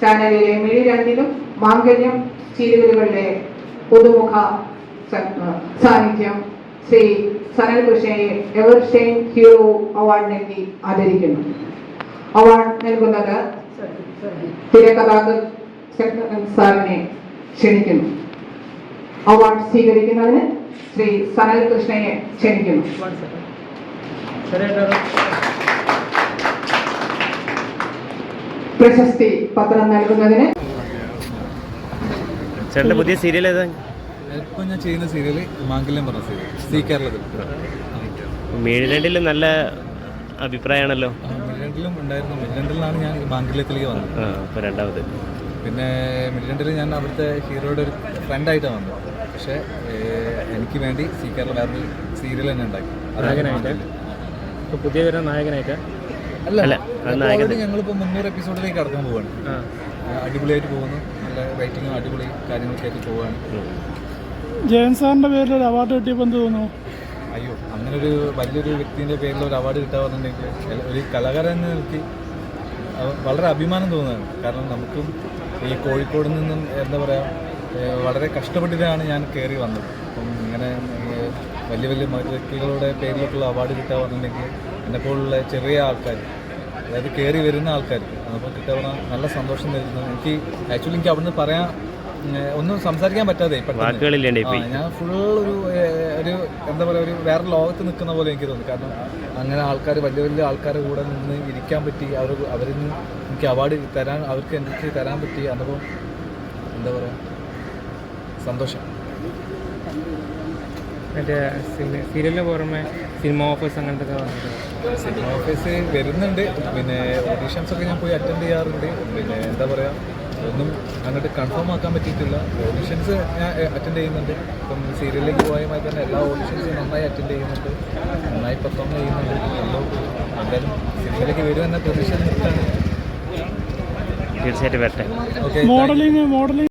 ചാനലിലെ മിഴി രണ്ടിലും മാംഗല്യം സീരിയലുകളിലെ പുതുമുഖ സാന്നിധ്യം ശ്രീ സനൽ കൃഷ്ണയെ എവർഷെയിൻ ഹീറോ അവാർഡ് നൽകി ആദരിക്കുന്നു. അവാർഡ് നൽകുന്നത് തിരക്കഥാകൃത്ത് സാറിനെ ക്ഷണിക്കുന്നു. അവാർഡ് സ്വീകരിക്കുന്നതിന് ശ്രീ സനൽ കൃഷ്ണയെ ക്ഷണിക്കുന്നു. പ്രശസ്തി പത്രം നൽകുന്നതിന് ചേട്ടന്റെ പുതിയ സീരിയൽ ഏതാ? ഇപ്പം ഞാൻ ചെയ്യുന്ന സീരിയൽ മാംഗല്യം പറഞ്ഞ സീരിയൽ സി കേരളത്തിൽ. മീഴരണ്ടിൽ നല്ല അഭിപ്രായമാണല്ലോ. മില്ലണ്ടിലും ഉണ്ടായിരുന്നു. മില്ലണ്ടിലാണ് ഞാൻ മാംഗല്യത്തിലേക്ക് വന്നത്. അപ്പോൾ രണ്ടാമത്. പിന്നെ മില്ലണ്ടിൽ ഞാൻ അവിടുത്തെ ഹീറോയുടെ ഒരു ഫ്രണ്ടായിട്ടാണ് വന്നത്. പക്ഷേ എനിക്ക് വേണ്ടി സീ കേരള വേറൊരു സീരിയൽ തന്നെ ഉണ്ടാക്കി. നായകനായിട്ട്? ഇപ്പൊ പുതിയ വരുന്ന നായകനായിട്ട് അല്ല നായകൻ. ഞങ്ങളിപ്പോൾ മുന്നൂറ് എപ്പിസോഡിലേക്ക് കടക്കാൻ പോവാണ്. അടിപൊളിയായിട്ട് പോകുന്നു. നല്ല റൈറ്റിങ്ങും അടിപൊളി കാര്യങ്ങളൊക്കെ ആയിട്ട് പോവാണ്. ജയൻ സാറിന്റെ പേരിൽ ഒരു അവാർഡ് കിട്ടിയപ്പോൾ എന്ത് തോന്നുന്നു? അയ്യോ അങ്ങനെ ഒരു വലിയൊരു വ്യക്തിന്റെ പേരിൽ ഒരു അവാർഡ് കിട്ടുക ഒരു കലാകാരൻ എന്ന നിലയ്ക്ക് വളരെ അഭിമാനം തോന്നുകയാണ്. കാരണം നമുക്കും ഈ കോഴിക്കോട് നിന്നും എന്താ പറയുക വളരെ കഷ്ടപ്പെട്ടിട്ടാണ് ഞാൻ കയറി വന്നത്. അപ്പം ഇങ്ങനെ വലിയ വലിയ മറ്റു വ്യക്തികളുടെ പേരിലൊക്കെയുള്ള അവാർഡ് കിട്ടുക പറഞ്ഞിട്ടുണ്ടെങ്കിൽ എന്നെപ്പോലുള്ള ചെറിയ ആൾക്കാർ അതായത് കയറി വരുന്ന ആൾക്കാർ അപ്പോൾ കിട്ടവണ നല്ല സന്തോഷം തരുന്നു എനിക്ക് ആക്ച്വലി എനിക്ക് അവിടുന്ന് പറയാൻ ഒന്നും സംസാരിക്കാൻ പറ്റാതെ ഞാൻ ഫുൾ ഒരു ഒരു എന്താ പറയുക ഒരു വേറെ ലോകത്ത് നിൽക്കുന്ന പോലെ എനിക്ക് തോന്നി. കാരണം അങ്ങനെ ആൾക്കാർ വലിയ വലിയ ആൾക്കാരുടെ കൂടെ നിന്ന് ഇരിക്കാൻ പറ്റി അവർ അവരിൽ നിന്ന് എനിക്ക് അവാർഡ് തരാൻ അവർക്ക് എനിക്ക് തരാൻ പറ്റി അനുഭവം എന്താ പറയുക സന്തോഷം. മറ്റേ സീരിയലിന് പുറമെ സിനിമ ഓഫീസ് അങ്ങനത്തെ സിനിമ ഓഫീസ് വരുന്നുണ്ട്. പിന്നെ ഓഡീഷൻസ് ഒക്കെ ഞാൻ പോയി അറ്റൻഡ് ചെയ്യാറുണ്ട്. പിന്നെ എന്താ പറയുക ഒന്നും അങ്ങോട്ട് കൺഫേം ആക്കാൻ പറ്റിയിട്ടില്ല. ഓഡീഷൻസ് ഞാൻ അറ്റൻഡ് ചെയ്യുന്നുണ്ട്. ഇപ്പം സീരിയലിലേക്ക് പോയമായി തന്നെ എല്ലാ ഓഡീഷൻസും നന്നായി അറ്റൻഡ് ചെയ്യുന്നുണ്ട്. നന്നായി പെർഫോം ചെയ്യുന്നുണ്ട്. എല്ലാം എന്തായാലും സിനിമയിലേക്ക് വരുമെന്ന പ്രതീക്ഷ നിൽക്കുകയാണ്. തീർച്ചയായിട്ടും വരട്ടെ. Okay modelling modelling